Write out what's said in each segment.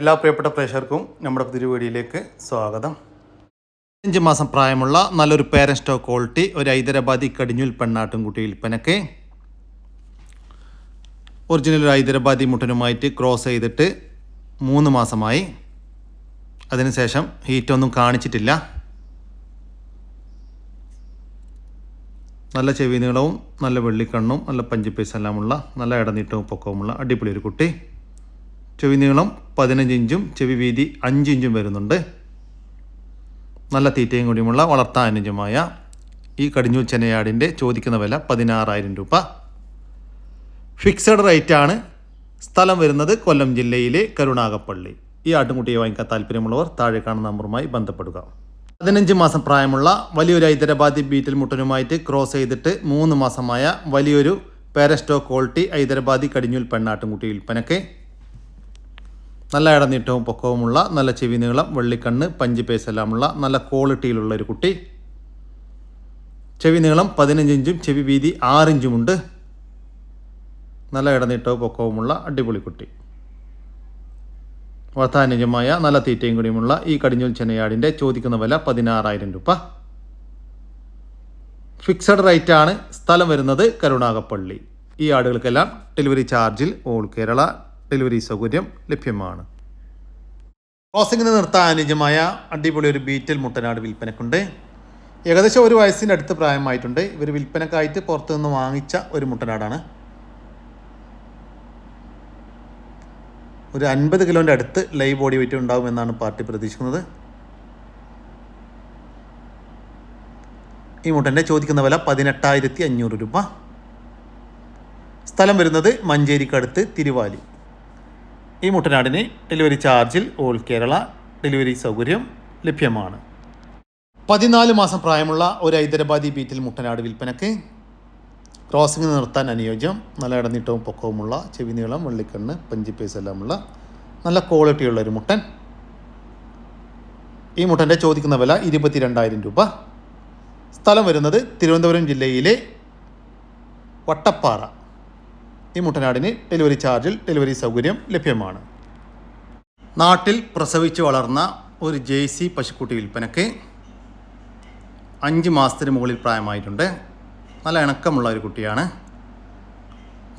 എല്ലാ പ്രിയപ്പെട്ട പ്രേക്ഷകർക്കും നമ്മുടെ പുതിയ വീഡിയോയിലേക്ക് സ്വാഗതം. അഞ്ച് മാസം പ്രായമുള്ള നല്ലൊരു പേരൻ സ്റ്റോക്ക് ക്വാളിറ്റി ഒരു ഹൈദരാബാദി കടിഞ്ഞുൽ പെണ്ണാട്ടുംകുട്ടി വിൽപ്പനക്ക്. ഒറിജിനൽ ഒരു ഹൈദരാബാദി മുട്ടനുമായിട്ട് ക്രോസ് ചെയ്തിട്ട് മൂന്ന് മാസമായി. അതിനുശേഷം ഹീറ്റൊന്നും കാണിച്ചിട്ടില്ല. നല്ല ചെവി നീളവും നല്ല വെള്ളിക്കണ്ണും നല്ല പഞ്ചിപ്പേസ് എല്ലാമുള്ള നല്ല ഇടനീട്ടവും പൊക്കവുമുള്ള അടിപൊളി ഒരു കുട്ടി. ചെവി നീളം പതിനഞ്ച് ഇഞ്ചും ചെവി വീതി അഞ്ച് ഇഞ്ചും വരുന്നുണ്ട്. നല്ല തീറ്റയും കൂടിയുമുള്ള വളർത്താൻ അനുജമായ ഈ കടിഞ്ഞൂൽ ചെനയാടിന്റെ ചോദിക്കുന്ന വില പതിനാറായിരം രൂപ. ഫിക്സഡ് റേറ്റ് ആണ്. സ്ഥലം വരുന്നത് കൊല്ലം ജില്ലയിലെ കരുണാകപ്പള്ളി. ഈ ആട്ടുംകുട്ടിയെ വാങ്ങിക്കാൻ താല്പര്യമുള്ളവർ താഴെ കാണുന്ന നമ്പറുമായി ബന്ധപ്പെടുക. പതിനഞ്ച് മാസം പ്രായമുള്ള വലിയൊരു ഹൈദരാബാദി ബീറ്റിൽ മുട്ടനുമായിട്ട് ക്രോസ് ചെയ്തിട്ട് മൂന്ന് മാസമായ വലിയൊരു പാരസ്റ്റോ ക്വാളിറ്റി ഹൈദരാബാദി കടിഞ്ഞൂൽ പെണ്ണാട്ടുംകുട്ടി വിൽപ്പനക്ക് നല്ല ഇടനീട്ടവും പൊക്കവുമുള്ള നല്ല ചെവി നീളം വെള്ളിക്കണ്ണ് എല്ലാമുള്ള നല്ല ക്വാളിറ്റിയിലുള്ള ഒരു കുട്ടി. ചെവി നീളം പതിനഞ്ച് ഇഞ്ചും ചെവി വീതി ആറിഞ്ചുമുണ്ട് നല്ല ഇടനീട്ടവും പൊക്കവുമുള്ള അടിപൊളി കുട്ടി. വളർത്താനുജമായ നല്ല തീറ്റയും കൂടിയുമുള്ള ഈ കടിഞ്ഞൂൽ ചെന്നയാടിന്റെ ചോദിക്കുന്ന വില പതിനാറായിരം രൂപ. ഫിക്സഡ് റേറ്റ് ആണ്. സ്ഥലം വരുന്നത് കരുണാകപ്പള്ളി. ഈ ആടുകൾക്കെല്ലാം ഡെലിവറി ചാർജിൽ ഓൾ കേരള ഡെലിവറി സൗകര്യം ലഭ്യമാണ്. ക്രോസിങ്ങിന് നിർത്താൻ അനുജമായ അടിപൊളി ഒരു ബീറ്റൽ മുട്ടനാട് വിൽപ്പനക്കുണ്ട്. ഏകദേശം ഒരു വയസ്സിന്റെ അടുത്ത് പ്രായമായിട്ടുണ്ട്. ഇവർ വിൽപ്പനക്കായിട്ട് പുറത്തു നിന്ന് വാങ്ങിച്ച ഒരു മുട്ടനാടാണ്. ഒരു അൻപത് കിലോന്റെ അടുത്ത് ലൈവ് ബോഡി വെയിറ്റ് ഉണ്ടാകുമെന്നാണ് പാർട്ടി പ്രതീക്ഷിക്കുന്നത്. ഈ മുട്ടന്റെ ചോദിക്കുന്ന വില പതിനെട്ടായിരത്തി അഞ്ഞൂറ് രൂപ. സ്ഥലം വരുന്നത് മഞ്ചേരിക്കടുത്ത് തിരുവാലി. ഈ മുട്ടനാടിന് ഡെലിവറി ചാർജിൽ ഓൾ കേരള ഡെലിവറി സൗകര്യം ലഭ്യമാണ്. പതിനാല് മാസം പ്രായമുള്ള ഒരു ഹൈദരാബാദി ബീറ്റിൽ മുട്ടനാട് വിൽപ്പനയ്ക്ക് ക്രോസിംഗ് നിർത്താൻ അനുയോജ്യം നല്ല ഇടനീട്ടവും പൊക്കവുമുള്ള ചെവി നീളം വെള്ളിക്കണ്ണ് പഞ്ചിപ്പേസ് എല്ലാമുള്ള നല്ല ക്വാളിറ്റിയുള്ള ഒരു മുട്ടൻ. ഈ മുട്ടന്റെ ചോദിക്കുന്ന വില ഇരുപത്തി രണ്ടായിരം രൂപ. സ്ഥലം വരുന്നത് തിരുവനന്തപുരം ജില്ലയിലെ വട്ടപ്പാറ. ഈ മുട്ടനാടിന് ഡെലിവറി ചാർജിൽ ഡെലിവറി സൗകര്യം ലഭ്യമാണ്. നാട്ടിൽ പ്രസവിച്ച് വളർന്ന ഒരു ജേഴ്സി പശുക്കുട്ടി വിൽപ്പനയ്ക്ക് അഞ്ച് മാസത്തിന് മുകളിൽ പ്രായമായിട്ടുണ്ട്. നല്ല ഇണക്കമുള്ള ഒരു കുട്ടിയാണ്.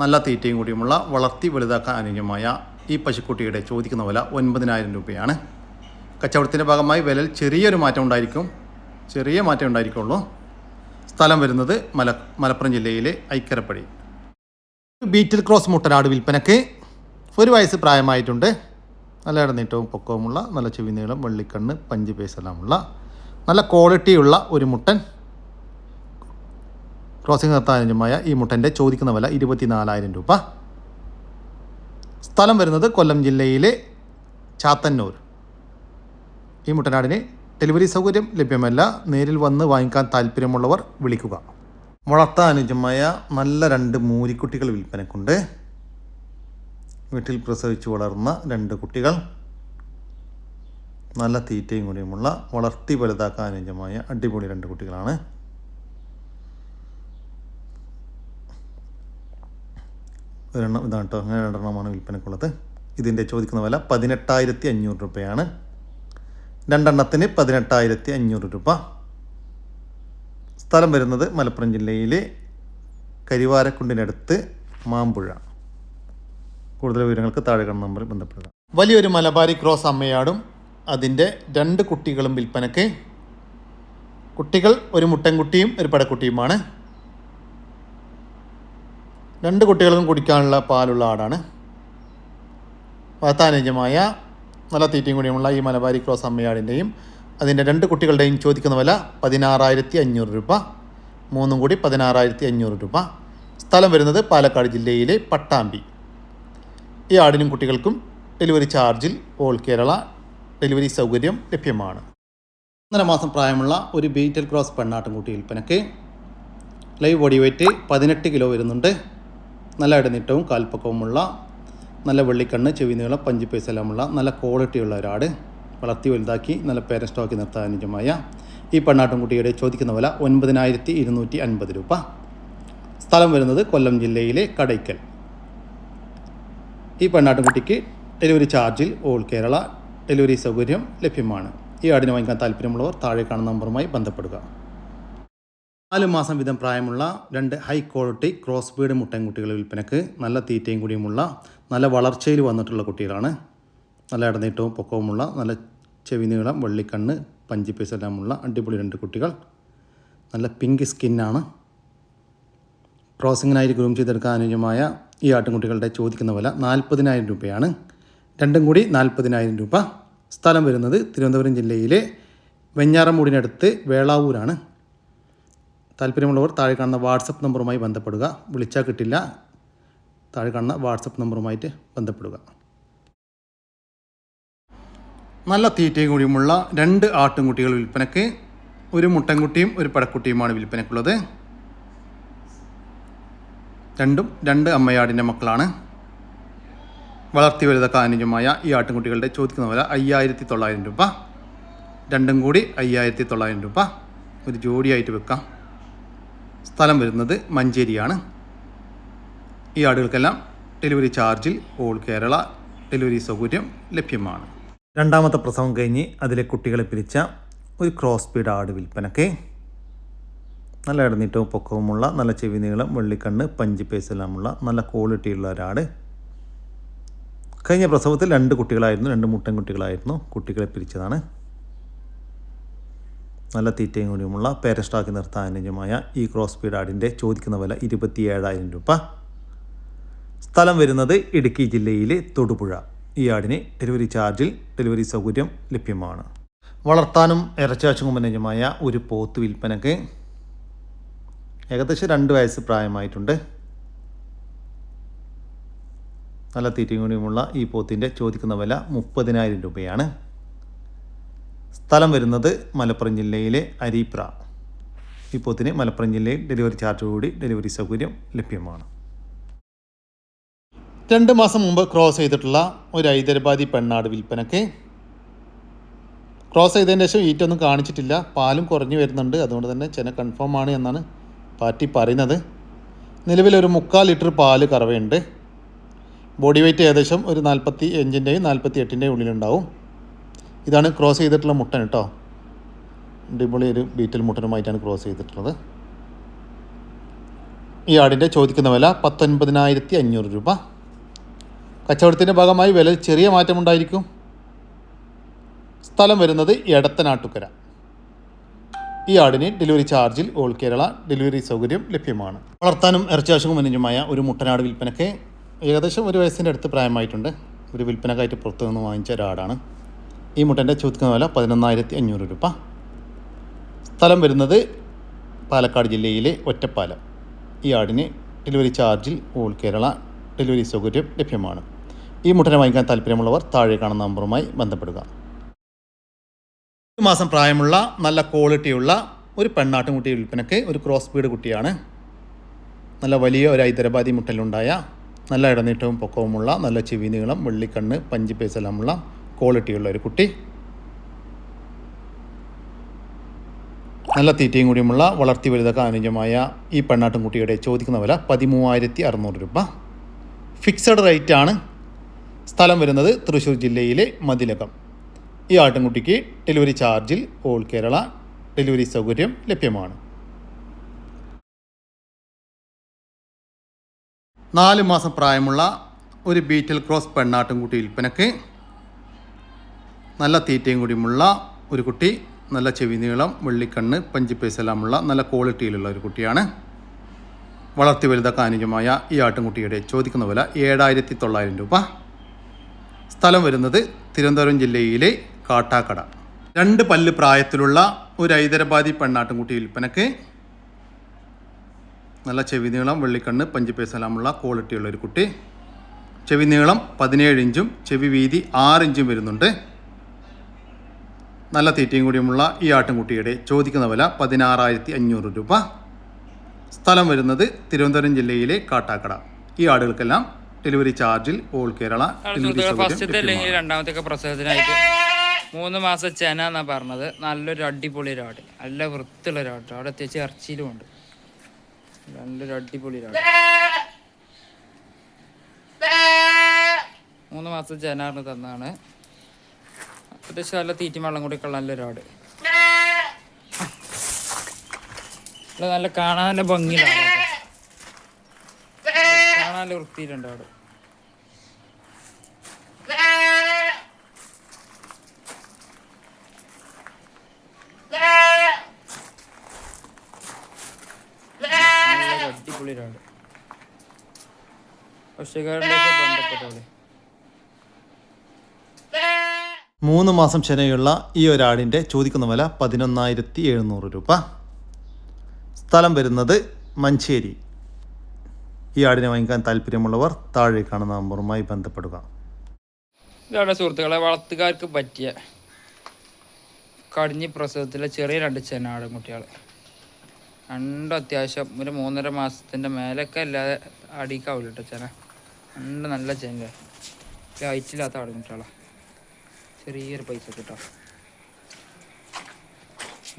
നല്ല തീറ്റയും കൂടിയുമുള്ള വളർത്തി വലുതാക്കാൻ അനുയോജ്യമായ ഈ പശുക്കുട്ടിയുടെ ചോദിക്കുന്ന വില ഒൻപതിനായിരം രൂപയാണ്. കച്ചവടത്തിന്റെ ഭാഗമായി വിലയിൽ ചെറിയൊരു മാറ്റം ഉണ്ടായിരിക്കും. ചെറിയ മാറ്റം ഉണ്ടായിരിക്കുള്ളൂ. സ്ഥലം വരുന്നത് മല മലപ്പുറം ജില്ലയിലെ ഐക്കരപ്പടി. ബീറ്റിൽ ക്രോസ് മുട്ടനാട് വിൽപ്പനക്ക് ഒരു വയസ്സ് പ്രായമായിട്ടുണ്ട്. നല്ല ഇടനീട്ടവും പൊക്കവുമുള്ള നല്ല ചെവി നീളം വെള്ളിക്കണ്ണ് പഞ്ച് പേസെല്ലാമുള്ള നല്ല ക്വാളിറ്റിയുള്ള ഒരു മുട്ടൻ. ക്രോസിംഗ് നിർത്താനുജമായ ഈ മുട്ടന്റെ ചോദിക്കുന്ന വില ഇരുപത്തിനാലായിരം രൂപ. സ്ഥലം വരുന്നത് കൊല്ലം ജില്ലയിലെ ചാത്തന്നൂർ. ഈ മുട്ടനാടിന് ഡെലിവറി സൗകര്യം ലഭ്യമല്ല. നേരിൽ വന്ന് വാങ്ങിക്കാൻ താല്പര്യമുള്ളവർ വിളിക്കുക. വളർത്താൻ അനുജമായ നല്ല രണ്ട് മൂരിക്കുട്ടികൾ വിൽപ്പനക്കുണ്ട്. വീട്ടിൽ പ്രസവിച്ച് വളർന്ന രണ്ട് കുട്ടികൾ. നല്ല തീറ്റയും കൂടിയുമുള്ള വളർത്തി വലുതാക്കാൻ അനുജമായ അടിപൊളി രണ്ട് കുട്ടികളാണ്. ഒരെണ്ണം ഇതാണ് കേട്ടോ അങ്ങനെ രണ്ടെണ്ണമാണ് വിൽപ്പനക്കുള്ളത്. ഇതിന്റെ ചോദിക്കുന്ന വില പതിനെട്ടായിരത്തി അഞ്ഞൂറ് രൂപയാണ്. രണ്ടെണ്ണത്തിന് പതിനെട്ടായിരത്തി അഞ്ഞൂറ് രൂപ. സ്ഥലം വരുന്നത് മലപ്പുറം ജില്ലയിലെ കരിവാരക്കുണ്ടിനടുത്ത് മാമ്പുഴ. കൂടുതൽ വിവരങ്ങൾക്ക് താഴെ കാണുന്ന നമ്പറിൽ ബന്ധപ്പെടുക. വലിയൊരു മലബാരി ക്രോസ് അമ്മയാടും അതിന്റെ രണ്ട് കുട്ടികളും വിൽപ്പനക്ക് കുട്ടികൾ ഒരു മുട്ടൻകുട്ടിയും ഒരു പടക്കുട്ടിയുമാണ്. രണ്ട് കുട്ടികൾക്കും കുടിക്കാനുള്ള പാലുള്ള ആടാണ്. വളർത്താനുജമായ നല്ല തീറ്റയും കൂടിയുമുള്ള ഈ മലബാരി ക്രോസ് അമ്മയാടിന്റെയും അതിന്റെ രണ്ട് കുട്ടികളുടെയും ചോദിക്കുന്ന വില പതിനാറായിരത്തി അഞ്ഞൂറ് രൂപ. മൂന്നും കൂടി പതിനാറായിരത്തി അഞ്ഞൂറ് രൂപ. സ്ഥലം വരുന്നത് പാലക്കാട് ജില്ലയിലെ പട്ടാമ്പി. ഈ ആടിനും കുട്ടികൾക്കും ഡെലിവറി ചാർജിൽ ഓൾ കേരള ഡെലിവറി സൗകര്യം ലഭ്യമാണ്. ഒന്നര മാസം പ്രായമുള്ള ഒരു ബീറ്റൽ ക്രോസ് പെണ്ണാട്ടുംകുട്ടി വിൽപ്പനയ്ക്ക് ലൈവ് ബോഡി വെയിറ്റ് പതിനെട്ട് കിലോ വരുന്നുണ്ട്. നല്ല ഇടനീട്ടവും കാൽപ്പക്കവുമുള്ള നല്ല വെള്ളിക്കണ്ണ് ചെവി നീളം പഞ്ച് പൈസ എല്ലാമുള്ള നല്ല ക്വാളിറ്റിയുള്ള ഒരാട്. വളർത്തി വലുതാക്കി നല്ല പേരൻ നിർത്താൻ അനുജമായ ഈ പെണ്ണാട്ടുംകുട്ടിയുടെ ചോദിക്കുന്ന വില ഒൻപതിനായിരത്തി ഇരുന്നൂറ്റി അൻപത് രൂപ. സ്ഥലം വരുന്നത് കൊല്ലം ജില്ലയിലെ കടയ്ക്കൽ. ഈ പെണ്ണാട്ടുംകുട്ടിക്ക് ഡെലിവറി ചാർജിൽ ഓൾ കേരള ഡെലിവറി സൗകര്യം ലഭ്യമാണ്. ഈ ആടിനെ വാങ്ങിക്കാൻ താല്പര്യമുള്ളവർ താഴെ കാണുന്ന നമ്പറുമായി ബന്ധപ്പെടുക. നാല് മാസം വീതം പ്രായമുള്ള രണ്ട് ഹൈ ക്വാളിറ്റി ക്രോസ് ബീഡ് മുട്ടൻകുട്ടികളുടെ വിൽപ്പനക്ക് നല്ല തീറ്റയും കൂടിയുമുള്ള നല്ല വളർച്ചയിൽ വന്നിട്ടുള്ള കുട്ടികളാണ് നല്ല ഇടനീട്ടവും പൊക്കവുമുള്ള നല്ല ചെവി നീളം വെള്ളിക്കണ്ണ് പഞ്ചിപ്പീസെല്ലാമുള്ള അടിപൊളി രണ്ട് കുട്ടികൾ. നല്ല പിങ്ക് സ്കിന്നാണ് ക്രോസിങ്ങിനായി ഗ്രൂം ചെയ്തെടുക്കാൻ അനുയോജ്യമായ ഈ ആട്ടിൻകുട്ടികളുടെ ചോദിക്കുന്ന വില നാൽപ്പതിനായിരം രൂപയാണ്. രണ്ടും കൂടി നാൽപ്പതിനായിരം രൂപ. സ്ഥലം വരുന്നത് തിരുവനന്തപുരം ജില്ലയിലെ വെഞ്ഞാറമൂടിനടുത്ത് വേളാവൂരാണ്. താല്പര്യമുള്ളവർ താഴെ കാണുന്ന വാട്സപ്പ് നമ്പറുമായി ബന്ധപ്പെടുക. വിളിച്ചാൽ കിട്ടില്ല. താഴെ കാണുന്ന വാട്സപ്പ് നമ്പറുമായിട്ട് ബന്ധപ്പെടുക. നല്ല തീറ്റയും കൂടിയുമുള്ള രണ്ട് ആട്ടുംകുട്ടികൾ വിൽപ്പനയ്ക്ക് ഒരു മുട്ടൻകുട്ടിയും ഒരു പടക്കുട്ടിയുമാണ് വിൽപ്പനയ്ക്കുള്ളത്. രണ്ടും രണ്ട് അമ്മയാടിന്റെ മക്കളാണ്. വളർത്തി വലുതൊക്കെ അനുജമായ ഈ ആട്ടിൻകുട്ടികളുടെ ചോദിക്കുന്ന വില അയ്യായിരത്തി തൊള്ളായിരം രൂപ. രണ്ടും കൂടി അയ്യായിരത്തി തൊള്ളായിരം രൂപ. ഒരു ജോഡിയായിട്ട് വെക്കാം. സ്ഥലം വരുന്നത് മഞ്ചേരിയാണ്. ഈ ആടുകൾക്കെല്ലാം ഡെലിവറി ചാർജിൽ ഓൾ കേരള ഡെലിവറി സൗകര്യം ലഭ്യമാണ്. രണ്ടാമത്തെ പ്രസവം കഴിഞ്ഞ് അതിലെ കുട്ടികളെ പിരിച്ച ഒരു ക്രോസ് സ്പീഡ് ആട് വിൽപ്പനക്ക്. നല്ല ഇടനീട്ടവും പൊക്കവുമുള്ള നല്ല ചെവി നീളം വെള്ളിക്കണ്ണ് പഞ്ച് പേസെല്ലാമുള്ള നല്ല ക്വാളിറ്റിയുള്ള ഒരാട് കഴിഞ്ഞ പ്രസവത്തിൽ രണ്ട് കുട്ടികളായിരുന്നു രണ്ട് മുട്ടൻ കുട്ടികളായിരുന്നു കുട്ടികളെ പിരിച്ചതാണ്. നല്ല തീറ്റയും കൂടിയുമുള്ള പേരസ്റ്റാക്കി നിർത്താൻ അനുജമായ ഈ ക്രോസ് സ്പീഡ് ആടിന്റെ ചോദിക്കുന്ന വില ഇരുപത്തി ഏഴായിരം രൂപ. സ്ഥലം വരുന്നത് ഇടുക്കി ജില്ലയിലെ തൊടുപുഴ. ഈ ആടിന് ഡെലിവറി ചാർജിൽ ഡെലിവറി സൗകര്യം ലഭ്യമാണ്. വളർത്താനും ഇറച്ചാച്ചും അനുയോജ്യമായ ഒരു പോത്ത് വിൽപ്പനക്ക് ഏകദേശം രണ്ട് വയസ്സ് പ്രായമായിട്ടുണ്ട്. നല്ല തീറ്റയും കൂടിയുമുള്ള ഈ പോത്തിന്റെ ചോദിക്കുന്ന വില മുപ്പതിനായിരം രൂപയാണ്. സ്ഥലം വരുന്നത് മലപ്പുറം ജില്ലയിലെ അരീപ്ര. ഈ പോത്തിന് മലപ്പുറം ജില്ലയിൽ ഡെലിവറി ചാർജോടുകൂടി ഡെലിവറി സൗകര്യം ലഭ്യമാണ്. രണ്ട് മാസം മുമ്പ് ക്രോസ് ചെയ്തിട്ടുള്ള ഒരു ഹൈദരാബാദി പെണ്ണാട് വിൽപ്പനക്ക് ക്രോസ് ചെയ്തതിന് ശേഷം ഈറ്റൊന്നും കാണിച്ചിട്ടില്ല. പാലും കുറഞ്ഞു വരുന്നുണ്ട്. അതുകൊണ്ട് തന്നെ ചെന കൺഫേം ആണ് എന്നാണ് പാർട്ടി പറയുന്നത്. നിലവിലൊരു മുക്കാൽ ലിറ്റർ പാൽ കറവയുണ്ട്. ബോഡി വെയ്റ്റ് ഏകദേശം ഒരു നാൽപ്പത്തി അഞ്ചിന്റെയും നാൽപ്പത്തി എട്ടിന്റെയും ഉള്ളിലുണ്ടാവും. ഇതാണ് ക്രോസ് ചെയ്തിട്ടുള്ള മുട്ടൻ കേട്ടോ. അടിപൊളി ഒരു ബീറ്റൽ മുട്ടനുമായിട്ടാണ് ക്രോസ് ചെയ്തിട്ടുള്ളത്. ഈ ആടിന്റെ ചോദിക്കുന്ന വില പത്തൊൻപതിനായിരത്തി അഞ്ഞൂറ് രൂപ. കച്ചവടത്തിന്റെ ഭാഗമായി വില ചെറിയ മാറ്റമുണ്ടായിരിക്കും. സ്ഥലം വരുന്നത് എടത്തനാട്ടുകര. ഈ ആടിന് ഡെലിവറി ചാർജിൽ ഓൾ കേരള ഡെലിവറി സൗകര്യം ലഭ്യമാണ്. വളർത്താനും ഇറച്ചാശവും അനുജമായ ഒരു മുട്ടനാട് വിൽപ്പനയ്ക്ക് ഏകദേശം ഒരു വയസ്സിന്റെ അടുത്ത് പ്രായമായിട്ടുണ്ട്. ഒരു വിൽപ്പനക്കായിട്ട് പുറത്തു നിന്ന് വാങ്ങിച്ച ഒരാടാണ് ഈ മുട്ടന്റെ ചോദിക്കുന്ന വില പതിനൊന്നായിരത്തി അഞ്ഞൂറ് രൂപ. സ്ഥലം വരുന്നത് പാലക്കാട് ജില്ലയിലെ ഒറ്റപ്പാലം. ഈ ആടിന് ഡെലിവറി ചാർജിൽ ഓൾ കേരള ഡെലിവറി സൗകര്യം ലഭ്യമാണ്. ഈ മുട്ടനെ വാങ്ങിക്കാൻ താല്പര്യമുള്ളവർ താഴെ കാണുന്ന നമ്പറുമായി ബന്ധപ്പെടുക. ഒരു മാസം പ്രായമുള്ള നല്ല ക്വാളിറ്റിയുള്ള ഒരു പെണ്ണാട്ടുംകുട്ടി വിൽപ്പനയ്ക്ക് ഒരു ക്രോസ് ബീഡ് കുട്ടിയാണ്. നല്ല വലിയ ഒരു ഹൈദരാബാദി മുട്ടലുണ്ടായ നല്ല ഇടനീട്ടവും പൊക്കവുമുള്ള നല്ല ചെവി നീളം വെള്ളിക്കണ്ണ് പഞ്ച് പേസെല്ലാമുള്ള ക്വാളിറ്റിയുള്ള ഒരു കുട്ടി. നല്ല തീറ്റയും കൂടിയുമുള്ള വളർത്തി വലുതൊക്കെ അനുജമായ ഈ പെണ്ണാട്ടുംകുട്ടിയുടെ ചോദിക്കുന്ന വില പതിമൂവായിരത്തി അറുന്നൂറ് രൂപ. ഫിക്സഡ് റേറ്റ് ആണ്. സ്ഥലം വരുന്നത് തൃശ്ശൂർ ജില്ലയിലെ മതിലകം. ഈ ആട്ടിൻകുട്ടിക്ക് ഡെലിവറി ചാർജിൽ ഓൾ കേരള ഡെലിവറി സൗകര്യം ലഭ്യമാണ്. നാല് മാസം പ്രായമുള്ള ഒരു ബീറ്റൽ ക്രോസ് പെണ്ണാട്ടിൻകുട്ടി വിൽപ്പനക്ക് നല്ല തീറ്റയും കൂടിയുമുള്ള ഒരു കുട്ടി നല്ല ചെവി നീളം വെള്ളിക്കണ്ണ് പഞ്ചിപ്പേസെല്ലാമുള്ള നല്ല ക്വാളിറ്റിയിലുള്ള ഒരു കുട്ടിയാണ്. വളർത്തി വലുതൊക്കെ അനുജമായ ഈ ആട്ടിൻകുട്ടിയുടെ ചോദിക്കുന്ന വില ഏഴായിരത്തി തൊള്ളായിരം രൂപ. സ്ഥലം വരുന്നത് തിരുവനന്തപുരം ജില്ലയിലെ കാട്ടാക്കട. രണ്ട് പല്ല് പ്രായത്തിലുള്ള ഒരു ഹൈദരാബാദി പെണ്ണാട്ടുംകുട്ടി വിൽപ്പനക്ക് നല്ല ചെവി നീളം വെള്ളിക്കണ്ണ് പഞ്ചിപ്പേസലാമുള്ള ക്വാളിറ്റിയുള്ള ഒരു കുട്ടി. ചെവി നീളം പതിനേഴ് ഇഞ്ചും ചെവി വീതി ആറ് ഇഞ്ചും വരുന്നുണ്ട്. നല്ല തീറ്റയും കൂടിയുമുള്ള ഈ ആട്ടിൻകുട്ടിയുടെ ചോദിക്കുന്ന വില പതിനാറായിരത്തി അഞ്ഞൂറ് രൂപ. സ്ഥലം വരുന്നത് തിരുവനന്തപുരം ജില്ലയിലെ കാട്ടാക്കട. ഈ ആടുകൾക്കെല്ലാം ഡെലിവറി ചാർജിൽ ഓൾ കേരള ഫസ്റ്റത്തെ അല്ലെങ്കിൽ രണ്ടാമത്തെ പ്രസവത്തിനായിട്ട്? മൂന്ന് മാസം ചെന എന്നാ പറഞ്ഞത്. നല്ലൊരു അടിപൊളി ഒരാട് നല്ല വൃത്തിയുള്ള ഒരാട് അവിടെ അത്യാവശ്യം ഇറച്ചിയിലും ഉണ്ട്. നല്ലൊരു അടിപൊളി ഒരാട് മൂന്ന് മാസം ജനാറിന് തന്നാണ്. അത്യാവശ്യം നല്ല തീറ്റും വെള്ളം കൂടി ഉള്ള നല്ലൊരു ആട്. നല്ല കാണാൻ നല്ല ഭംഗിയിലാണ് നല്ല വൃത്തിയിലുണ്ട് അവിടെ മൂന്ന് മാസം ചെനയുള്ള ഈ ഒരാടിന്റെ ചോദിക്കുന്ന വില പതിനൊന്നായിരത്തി എഴുന്നൂറ് രൂപ. സ്ഥലം വരുന്നത് മഞ്ചേരി. ഈ ആടിനെ വാങ്ങിക്കാൻ താല്പര്യമുള്ളവർ താഴെ കാണുന്ന നമ്പറുമായി ബന്ധപ്പെടുക. ഇതാണ് സുഹൃത്തുക്കളെ വളർത്തുകാർക്ക് പറ്റിയ കടിഞ്ഞി പ്രസവത്തിലെ ചെറിയ രണ്ട് ചെന്നാട് കുട്ടികൾ രണ്ടും അത്യാവശ്യം ഒരു മൂന്നര മാസത്തിന്റെ മേലൊക്കെ അല്ലാതെ അടിക്കാവില്ല കേട്ടോ ചെന. രണ്ട് നല്ല ചെന. ലൈറ്റില്ലാത്ത കുട്ടികളാ. ചെറിയൊരു പൈസ കിട്ടാം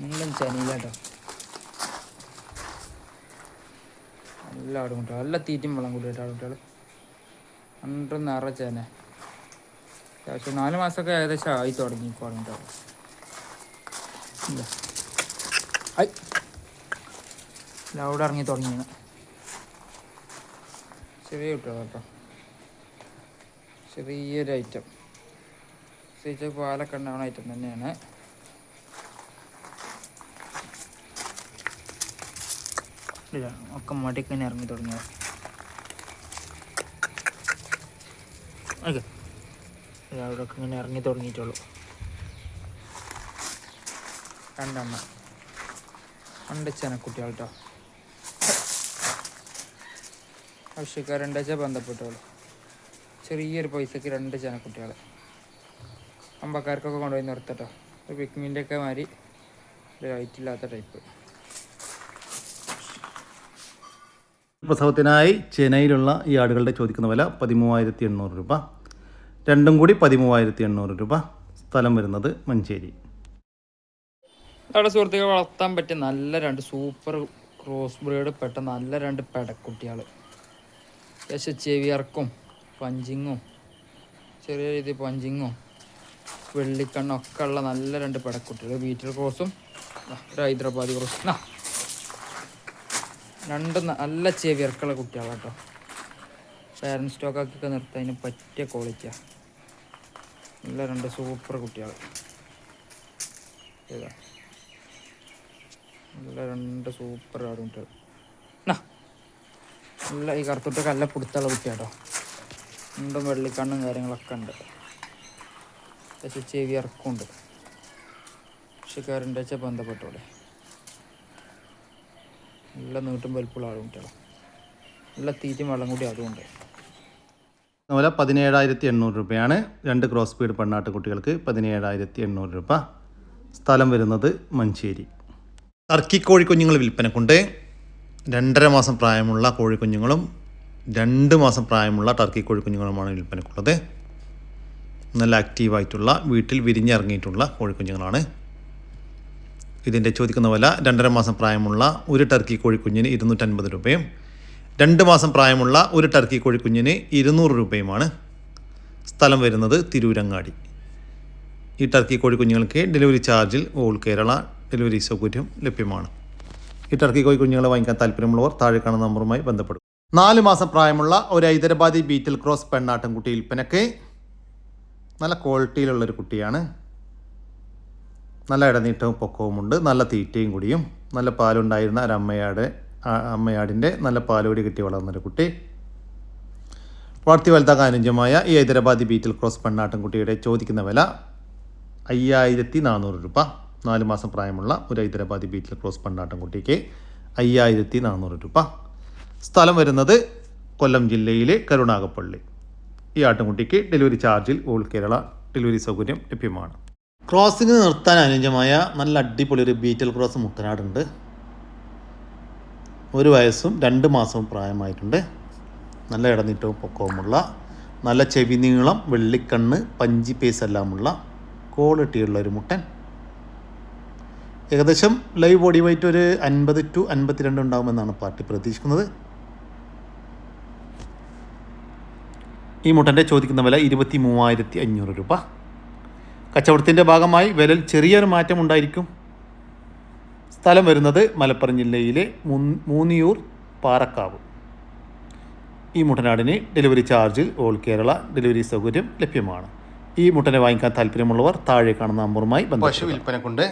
രണ്ടും ചെനയില്ല കേട്ടോ നല്ല ആടും കുട്ടികൾ നല്ല തീറ്റും വെള്ളം കൂടി കേട്ടോ കുട്ടികൾ രണ്ടും നിറച്ചേനെ. ചെന അത്യാവശ്യം നാല് മാസമൊക്കെ ഏകദേശം ആയി തുടങ്ങി ഇല്ല. ഐ. ലൗഡ് ഇറങ്ങി തുടങ്ങിയാണ്. ചെറിയ കുട്ടികളാ കേട്ടോ. ചെറിയൊരു ഐറ്റം പ്രത്യേകിച്ച് പാലൊക്കെ ഉണ്ടാവുന്ന ഐറ്റം തന്നെയാണ്. ഒക്കെ മടിക്ക് തന്നെ ഇറങ്ങി തുടങ്ങിയത്. ഓക്കെ. അവിടെ ഒക്കെ ഇങ്ങനെ ഇറങ്ങി തുടങ്ങിയിട്ടുള്ളൂ. രണ്ടെണ്ണ. രണ്ട് ചെനക്കുട്ടികൾ കേട്ടോ ആവശ്യക്കാരുണ്ടെച്ചാൽ ബന്ധപ്പെട്ടോളൂ. ചെറിയൊരു പൈസക്ക് രണ്ട് ചെനക്കുട്ടികൾ അമ്പക്കാർക്കൊക്കെ കൊണ്ടുപോയി നിർത്തട്ടോ. ഒരു പിക്മിന്റെ ഒക്കെ മാതിരി ഒരു ഹൈറ്റില്ലാത്ത ടൈപ്പ് പ്രസവത്തിനായി ചെന്നൈയിലുള്ള ഈ ആടുകളുടെ ചോദിക്കുന്ന വില പതിമൂവായിരത്തി എണ്ണൂറ് രൂപ. രണ്ടും കൂടി പതിമൂവായിരത്തി എണ്ണൂറ് രൂപ. സ്ഥലം വരുന്നത് മഞ്ചേരി. അവിടെ സുഹൃത്തുക്കൾ വളർത്താൻ പറ്റിയ നല്ല രണ്ട് സൂപ്പർ ക്രോസ് ബ്രീഡ് പെട്ട നല്ല രണ്ട് പെടക്കുട്ടികൾ അത്യാവശ്യം ചെവിയർക്കും പഞ്ചിങ്ങും ചെറിയ രീതിയിൽ പഞ്ചിങ്ങും വെള്ളിക്കണ്ണൊക്കെ ഉള്ള നല്ല രണ്ട് പെടക്കുട്ടികൾ ബീറ്റൽ ക്രോസും ഹൈദരാബാദി ക്രോസും. രണ്ട് നല്ല ചെവിയർക്കുള്ള കുട്ടികളാണ് കേട്ടോ പാരൻസ് സ്റ്റോക്കാക്കിയൊക്കെ നിർത്താൻ അതിന് പറ്റിയ ക്വാളിറ്റിയാണ് നല്ല രണ്ട് സൂപ്പർ കുട്ടികൾ നല്ല രണ്ട് സൂപ്പർ ആടുണ്ട് നല്ല ഈ കറുത്തൊട്ടൊക്കെ നല്ല പിടുത്തുള്ള കുട്ടിയാട്ടോ. രണ്ടും വെള്ളിക്കണ്ണും കാര്യങ്ങളൊക്കെ ഉണ്ട്. പക്ഷേ ചെവി ഇറക്കമുണ്ട് കൃഷിക്കാരന്റെ വെച്ചാൽ ബന്ധപ്പെട്ടോടെ നല്ല നീട്ടും വലുപ്പമുള്ള ആടും കുട്ടികളാണ് നല്ല തീറ്റയും വെള്ളം കൂടി അതുകൊണ്ട് വില പതിനേഴായിരത്തി എണ്ണൂറ് രൂപയാണ്. രണ്ട് ക്രോസ് സ്പീഡ് പെണ്ണാട്ട് കുട്ടികൾക്ക് പതിനേഴായിരത്തി എണ്ണൂറ് രൂപ. സ്ഥലം വരുന്നത് മഞ്ചേരി. ടർക്കി കോഴിക്കുഞ്ഞുങ്ങൾ വിൽപ്പനക്കുണ്ട്. രണ്ടര മാസം പ്രായമുള്ള കോഴിക്കുഞ്ഞുങ്ങളും രണ്ട് മാസം പ്രായമുള്ള ടർക്കി കോഴിക്കുഞ്ഞുങ്ങളുമാണ് വിൽപ്പനക്കുള്ളത്. നല്ല ആക്റ്റീവായിട്ടുള്ള വീട്ടിൽ വിരിഞ്ഞിറങ്ങിയിട്ടുള്ള കോഴിക്കുഞ്ഞുങ്ങളാണ്. ഇതിന്റെ ചോദിക്കുന്ന വില രണ്ടര മാസം പ്രായമുള്ള ഒരു ടർക്കി കോഴിക്കുഞ്ഞിന് ഇരുന്നൂറ്റൻപത് രൂപയും രണ്ട് മാസം പ്രായമുള്ള ഒരു ടർക്കി കോഴിക്കുഞ്ഞിന് ഇരുന്നൂറ് രൂപയുമാണ്. സ്ഥലം വരുന്നത് തിരൂരങ്ങാടി. ഈ ടർക്കി കോഴിക്കുഞ്ഞുങ്ങൾക്ക് ഡെലിവറി ചാർജിൽ ഓൾ കേരള ഡെലിവറി സൗകര്യം ലഭ്യമാണ്. ഈ ടർക്കി കോഴിക്കുഞ്ഞുങ്ങളെ വാങ്ങിക്കാൻ താല്പര്യമുള്ളവർ താഴെ കാണുന്ന നമ്പറുമായി ബന്ധപ്പെടും. നാല് മാസം പ്രായമുള്ള ഒരു ഹൈദരാബാദി ബീറ്റൽ ക്രോസ് പെണ്ണാട്ടൻകുട്ടി വിൽപ്പനക്ക് നല്ല ക്വാളിറ്റിയിലുള്ളൊരു കുട്ടിയാണ്. നല്ല ഇടനീട്ടവും പൊക്കവുമുണ്ട് നല്ല തീറ്റയും കൂടിയും. നല്ല പാലുണ്ടായിരുന്ന ഒരു അമ്മയാട് അമ്മയാടിന്റെ നല്ല പാലുകൂടി കിട്ടി വളർന്നൊരു കുട്ടി. വളർത്തി വലുതാക്കാൻ അനുയോജ്യമായ ഈ ഹൈദരാബാദി ബീറ്റിൽ ക്രോസ് പെണ്ണാട്ടൻകുട്ടിയുടെ ചോദിക്കുന്ന വില അയ്യായിരത്തി നാനൂറ് രൂപ. നാല് മാസം പ്രായമുള്ള ഒരു ഹൈദരാബാദി ബീറ്റിൽ ക്രോസ് പെണ്ണാട്ടൻകുട്ടിക്ക് അയ്യായിരത്തി നാനൂറ് രൂപ. സ്ഥലം വരുന്നത് കൊല്ലം ജില്ലയിലെ കരുണാകപ്പള്ളി. ഈ ആട്ടിൻകുട്ടിക്ക് ഡെലിവറി ചാർജിൽ ഓൾ കേരള ഡെലിവറി സൗകര്യം ലഭ്യമാണ്. ക്രോസിംഗ് നിർത്താൻ അനുയോജ്യമായ നല്ല അടിപൊളി ഒരു ബീറ്റൽ ക്രോസ് മുട്ടനാടുണ്ട് ഒരു വയസ്സും രണ്ട് മാസവും പ്രായമായിട്ടുണ്ട്. നല്ല ഇടനീട്ടവും പൊക്കവുമുള്ള നല്ല ചെവി നീളം വെള്ളിക്കണ്ണ് പഞ്ചി പേസ് എല്ലാമുള്ള ക്വാളിറ്റിയുള്ള ഒരു മുട്ടൻ. ഏകദേശം ലൈവ് ബോഡി വെയിറ്റ് ഒരു അൻപത് ടു അൻപത്തിരണ്ട് ഉണ്ടാകുമെന്നാണ് പാർട്ടി പ്രതീക്ഷിക്കുന്നത്. ഈ മുട്ടന്റെ ചോദിക്കുന്ന വില ഇരുപത്തി മൂവായിരത്തി അഞ്ഞൂറ് രൂപ. കച്ചവടത്തിന്റെ ഭാഗമായി വിലയിൽ ചെറിയൊരു മാറ്റം ഉണ്ടായിരിക്കും. സ്ഥലം വരുന്നത് മലപ്പുറം ജില്ലയിലെ മൂന്നിയൂർ പാറക്കാവ്. ഈ മുട്ടനാടിന് delivery charge all Kerala delivery സൗകര്യം ലഭ്യമാണ്. ഈ മുട്ടനെ വാങ്ങിക്കാൻ താല്പര്യമുള്ളവർ താഴെ കാണുന്ന നമ്പറുമായി പശു വിൽപ്പന കൊണ്ട്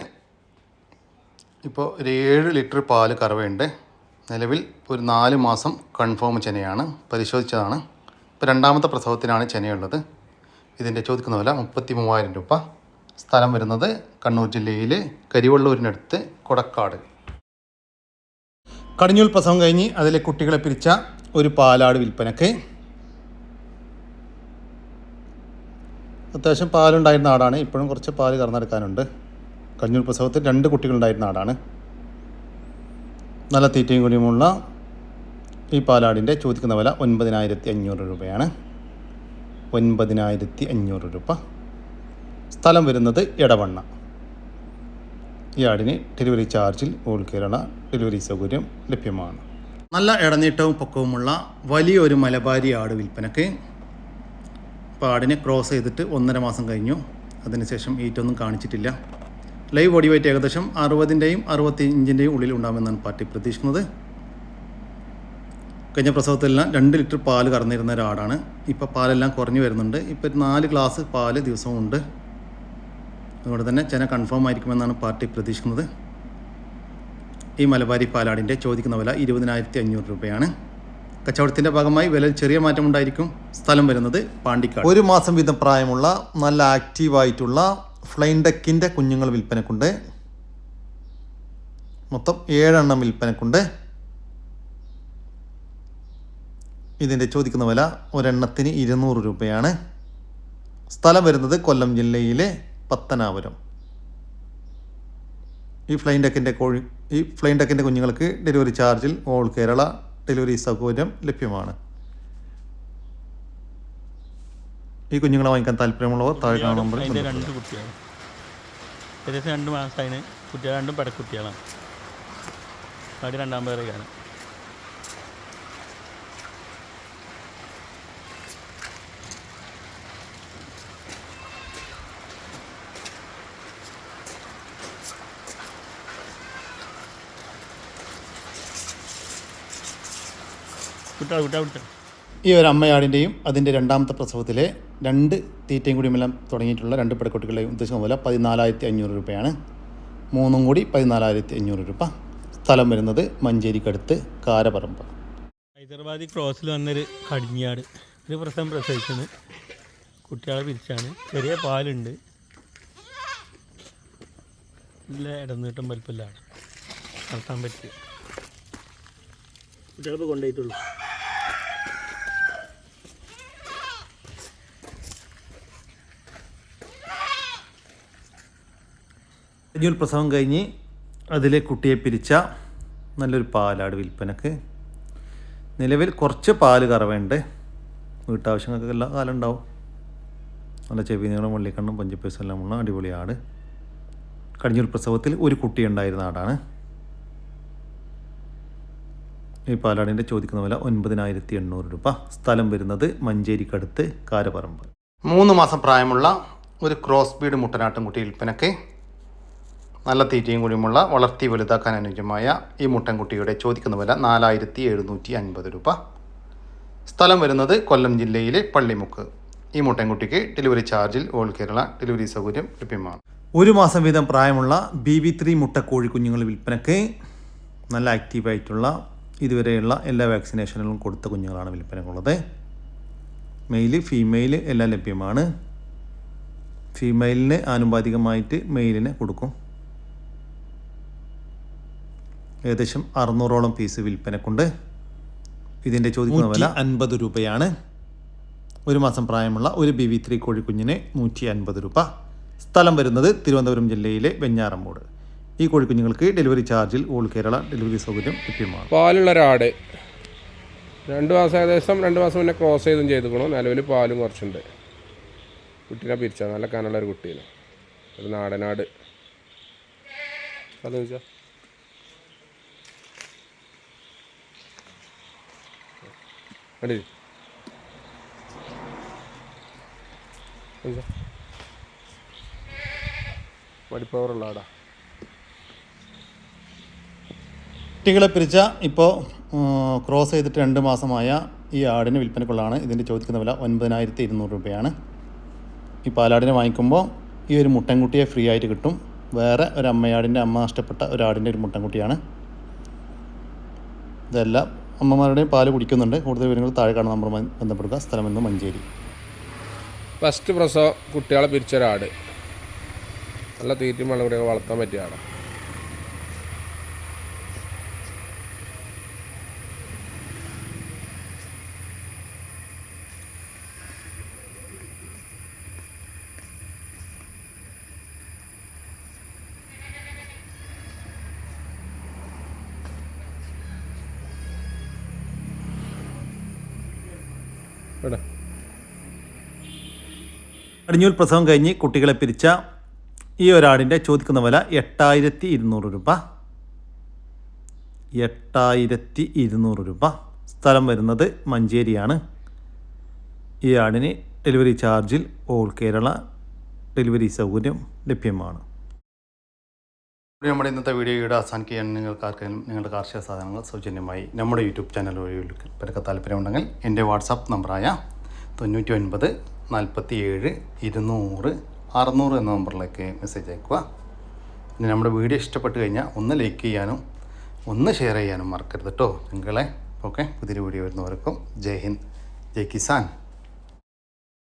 ഇപ്പോൾ ഒരു ഏഴ് ലിറ്റർ പാൽ കറവയുണ്ട്. നിലവിൽ ഒരു നാല് മാസം കൺഫേം ചെനയാണ് പരിശോധിച്ചതാണ്. ഇപ്പോൾ രണ്ടാമത്തെ പ്രസവത്തിനാണ് ചെനയുള്ളത്. ഇതിന്റെ ചോദിക്കുന്ന വില മുപ്പത്തി മൂവായിരം രൂപ. സ്ഥലം വരുന്നത് കണ്ണൂർ ജില്ലയിലെ കരിവള്ളൂരിനടുത്ത് കൊടക്കാട്. കടിഞ്ഞൂൽ പ്രസവം കഴിഞ്ഞ് അതിലെ കുട്ടികളെ പിരിച്ച ഒരു പാലാട് വിൽപ്പനക്ക്. അത്യാവശ്യം പാലുണ്ടായിരുന്ന ആടാണ്. ഇപ്പോഴും കുറച്ച് പാൽ കറന്നെടുക്കാനുണ്ട്. കഞ്ഞൂർ പ്രസവത്തിൽ രണ്ട് കുട്ടികളുണ്ടായിരുന്ന ആടാണ്. നല്ല തീറ്റയും കൂടിയുമുള്ള ഈ പാലാടിന്റെ ചോദിക്കുന്ന വില ഒൻപതിനായിരത്തി അഞ്ഞൂറ് രൂപയാണ്. ഒൻപതിനായിരത്തി അഞ്ഞൂറ് രൂപ. സ്ഥലം വരുന്നത് ഇടവണ്ണ ഈ ആടിന് ഡെലിവറി ചാർജിൽ ഓൾ കേരള ഡെലിവറി സൗകര്യം ലഭ്യമാണ്. നല്ല ഇടനീട്ടവും പൊക്കവുമുള്ള വലിയൊരു മലബാരി ആട് വിൽപ്പനക്ക് ഇപ്പോൾ ആടിനെ ക്രോസ് ചെയ്തിട്ട് ഒന്നര മാസം കഴിഞ്ഞു. അതിനുശേഷം ഈറ്റൊന്നും കാണിച്ചിട്ടില്ല. ലൈവ് ബോഡി വെയിറ്റ് ഏകദേശം അറുപതിന്റെയും അറുപത്തി ഇഞ്ചിന്റെയും ഉള്ളിൽ ഉണ്ടാകുമെന്നാണ് പാർട്ടി പ്രതീക്ഷിക്കുന്നത്. കഴിഞ്ഞ പ്രസവത്തിലെല്ലാം രണ്ട് ലിറ്റർ പാൽ കറന്നിരുന്ന ഒരാടാണ്. ഇപ്പോൾ പാലെല്ലാം കുറഞ്ഞു വരുന്നുണ്ട്. ഇപ്പോൾ നാല് ഗ്ലാസ് പാൽ ദിവസവും ഉണ്ട് അതുകൊണ്ട് തന്നെ ചെന കൺഫേം ആയിരിക്കുമെന്നാണ് പാർട്ടി പ്രതീക്ഷിക്കുന്നത്. ഈ മലബാരി പാലാടിന്റെ ചോദിക്കുന്ന വില ഇരുപതിനായിരത്തി അഞ്ഞൂറ് രൂപയാണ്. കച്ചവടത്തിന്റെ ഭാഗമായി വില ചെറിയ മാറ്റമുണ്ടായിരിക്കും. സ്ഥലം വരുന്നത് പാണ്ടിക്കാട്. ഒരു മാസം വീതം പ്രായമുള്ള നല്ല ആക്റ്റീവായിട്ടുള്ള ഫ്ലൈൻ ഡെക്കിന്റെ കുഞ്ഞുങ്ങൾ വിൽപ്പനക്കുണ്ട്. മൊത്തം ഏഴെണ്ണം വിൽപ്പനക്കുണ്ട്. ഇതിന്റെ ചോദിക്കുന്ന വില ഒരെണ്ണത്തിന് ഇരുന്നൂറ് രൂപയാണ്. സ്ഥലം വരുന്നത് കൊല്ലം ജില്ലയിലെ പത്തനാപുരം. ഈ ഫ്ലൈൻ ഡെക്കിന്റെ കോഴി ഈ ഫ്ലൈൻ ഡെക്കിന്റെ കുഞ്ഞുങ്ങൾക്ക് ഡെലിവറി ചാർജിൽ ഓൾ കേരള ഡെലിവറി സൗകര്യം ലഭ്യമാണ്. ഈ കുഞ്ഞുങ്ങളെ വാങ്ങിക്കാൻ താല്പര്യമുള്ളവർ താഴെ കാണുമ്പോൾ രണ്ട് കുട്ടിയാണ് ഏകദേശം രണ്ട് മാസമായിന് കുട്ടികൾ രണ്ടും പടക്കുട്ടികളാണ് അത് രണ്ടാം പേരെയാണ് ഈ ഒരു അമ്മയാടിന്റെയും അതിന്റെ രണ്ടാമത്തെ പ്രസവത്തിലെ രണ്ട് തീറ്റയും കൂടി കൂടിയുമെല്ലാം തുടങ്ങിയിട്ടുള്ള രണ്ട് പെടക്കുട്ടികളുടെയും ഉദ്ദേശിക്കുന്ന പോലെ പതിനാലായിരത്തി അഞ്ഞൂറ് രൂപയാണ്. മൂന്നും കൂടി പതിനാലായിരത്തി അഞ്ഞൂറ് രൂപ. സ്ഥലം വരുന്നത് മഞ്ചേരിക്കടുത്ത് കാരപറമ്പ്. ഹൈദരാബാദി ക്രോസിൽ വന്നൊരു കടിഞ്ഞാട്. ഒരു പ്രസവം പ്രസവിച്ചാണ്. കുട്ടികളെ പിരിച്ചാണ്. ചെറിയ പാലുണ്ട്. നല്ല ഇടനീട്ടം വലിപ്പമില്ലാണ് നടത്താൻ പറ്റിയ. കുട്ടികളിപ്പോൾ കൊണ്ടുപോയിട്ടുള്ളൂ. കഴിഞ്ഞൊരു പ്രസവം കഴിഞ്ഞ് അതിലെ കുട്ടിയെ പിരിച്ച നല്ലൊരു പാലാട് വിൽപ്പനക്ക്. നിലവിൽ കുറച്ച് പാൽ കറവുണ്ട്. വീട്ടാവശ്യങ്ങൾക്ക് എല്ലാ കാലം ഉണ്ടാവും. നല്ല ചെവി നീളം വള്ളിക്കണ്ണും പഞ്ചപ്പേസും എല്ലാം ഉള്ള അടിപൊളി ആട്. കഴിഞ്ഞൊരു പ്രസവത്തിൽ ഒരു കുട്ടി ഉണ്ടായിരുന്ന ആടാണ്. ഈ പാലാടിന്റെ ചോദിക്കുന്ന വില ഒൻപതിനായിരത്തി എണ്ണൂറ് രൂപ. സ്ഥലം വരുന്നത് മഞ്ചേരിക്കടുത്ത് കാരപറമ്പ്. മൂന്ന് മാസം പ്രായമുള്ള ഒരു ക്രോസ് ബീഡ് മുട്ടനാട്ടും കുട്ടി വിൽപ്പനക്ക് നല്ല തീറ്റയും കൂടിയുമുള്ള വളർത്തി വലുതാക്കാൻ അനുയോജ്യമായ ഈ മുട്ടൻകുട്ടിയുടെ ചോദിക്കുന്ന വില നാലായിരത്തി എഴുന്നൂറ്റി അൻപത് രൂപ. സ്ഥലം വരുന്നത് കൊല്ലം ജില്ലയിലെ പള്ളിമുക്ക്. ഈ മുട്ടൻകുട്ടിക്ക് ഡെലിവറി ചാർജിൽ ഓൾ കേരള ഡെലിവറി സൗകര്യം ലഭ്യമാണ്. ഒരു മാസം വീതം പ്രായമുള്ള ബി വി ത്രീ മുട്ടക്കോഴി കുഞ്ഞുങ്ങൾ വിൽപ്പനയ്ക്ക് നല്ല ആക്റ്റീവായിട്ടുള്ള ഇതുവരെയുള്ള എല്ലാ വാക്സിനേഷനുകളും കൊടുത്ത കുഞ്ഞുങ്ങളാണ് വിൽപ്പനക്കുള്ളത് മെയിൽ ഫീമെയിൽ എല്ലാം ലഭ്യമാണ്. ഫീമെയിലിന് ആനുപാതികമായിട്ട് മെയിലിന് കൊടുക്കും. ഏകദേശം അറുന്നൂറോളം പീസ് വിൽപ്പനക്കുണ്ട്. ഇതിന്റെ ചോദിക്കുന്ന വില അൻപത് രൂപയാണ്. ഒരു മാസം പ്രായമുള്ള ഒരു ബി വി ത്രീ കോഴിക്കുഞ്ഞിന് നൂറ്റി അൻപത് രൂപ. സ്ഥലം വരുന്നത് തിരുവനന്തപുരം ജില്ലയിലെ വെഞ്ഞാറമ്മൂട്. ഈ കോഴിക്കുഞ്ഞുങ്ങൾക്ക് ഡെലിവറി ചാർജിൽ ഓൾ കേരള ഡെലിവറി സൗകര്യം ലഭ്യമാണ്. പാലുള്ള ഒരാട്. രണ്ട് മാസം ഏകദേശം രണ്ട് മാസം മുന്നേ ക്രോസ് ചെയ്തും ചെയ്തുക്കണു. നിലവിൽ പാലും കുറച്ചുണ്ട്. കുട്ടീനെ പിരിച്ചാൽ നല്ല കനുള്ള ഒരു കുട്ടീനെ. ഒരു നാടനാട്. അതെന്ന് വെച്ചാൽ കണ്ടില്ലേ മടിപ്പവറുള്ള ആടാ. കുട്ടികളെ പിരിച്ച ഇപ്പോൾ ക്രോസ് ചെയ്തിട്ട് രണ്ട് മാസമായ ഈ ആടിന് വിൽപ്പനക്കുള്ളതാണ്. ഇതിന്റെ ചോദിക്കുന്ന വില ഒൻപതിനായിരത്തി ഇരുന്നൂറ് രൂപയാണ്. ഈ പാലാടിനെ വാങ്ങിക്കുമ്പോൾ ഈ ഒരു മുട്ടൻകുട്ടിയെ ഫ്രീ ആയിട്ട് കിട്ടും. വേറെ ഒരു അമ്മയാടിന്റെ അമ്മ നഷ്ടപ്പെട്ട ഒരാടിന്റെ ഒരു മുട്ടൻകുട്ടിയാണ്. ഇതെല്ലാം അമ്മമാരുടെയും പാൽ കുടിക്കുന്നുണ്ട്. കൂടുതൽ വിവരങ്ങൾ താഴെ കാണുന്ന നമ്പർ ബന്ധപ്പെടുക. സ്ഥലം എന്ന് മഞ്ചേരി. ഫസ്റ്റ് പ്രസവം കുട്ടികളെ പിരിച്ചൊരാട്. നല്ല തീറ്റയും വെള്ളം വളർത്താൻ പറ്റിയ ആടാ അടിഞ്ഞൂൽ പ്രസവം കഴിഞ്ഞ് കുട്ടികളെ പിരിച്ച ഈ ഒരാടിന്റെ ചോദിക്കുന്ന വില എട്ടായിരത്തി ഇരുന്നൂറ് രൂപ. എട്ടായിരത്തി ഇരുന്നൂറ് രൂപ. സ്ഥലം വരുന്നത് മഞ്ചേരിയാണ്. ഈ ആടിന് ഡെലിവറി ചാർജിൽ ഓൾ കേരള ഡെലിവറി സൗകര്യം ലഭ്യമാണ്. നമ്മുടെ ഇന്നത്തെ വീഡിയോയുടെ അവസാനിക്കാൻ നിങ്ങൾക്ക് ആർക്കെങ്കിലും നിങ്ങളുടെ കാർഷിക സാധനങ്ങൾ സൗജന്യമായി നമ്മുടെ യൂട്യൂബ് ചാനൽ വഴി വിൽക്കാൻ താല്പര്യമുണ്ടെങ്കിൽ എന്റെ വാട്സാപ്പ് നമ്പറായ തൊണ്ണൂറ്റി ഒൻപത് നാൽപ്പത്തി ഏഴ് ഇരുന്നൂറ് അറുന്നൂറ് എന്ന നമ്പറിലേക്ക് മെസ്സേജ് അയക്കുക. പിന്നെ നമ്മുടെ വീഡിയോ ഇഷ്ടപ്പെട്ട് കഴിഞ്ഞാൽ ഒന്ന് ലൈക്ക് ചെയ്യാനും ഒന്ന് ഷെയർ ചെയ്യാനും മറക്കരുത് കേട്ടോ നിങ്ങളെ. ഓക്കെ പുതിയൊരു വീഡിയോ വരുന്നവർക്കും ജയ് ഹിന്ദ് ജയ് കിസാൻ.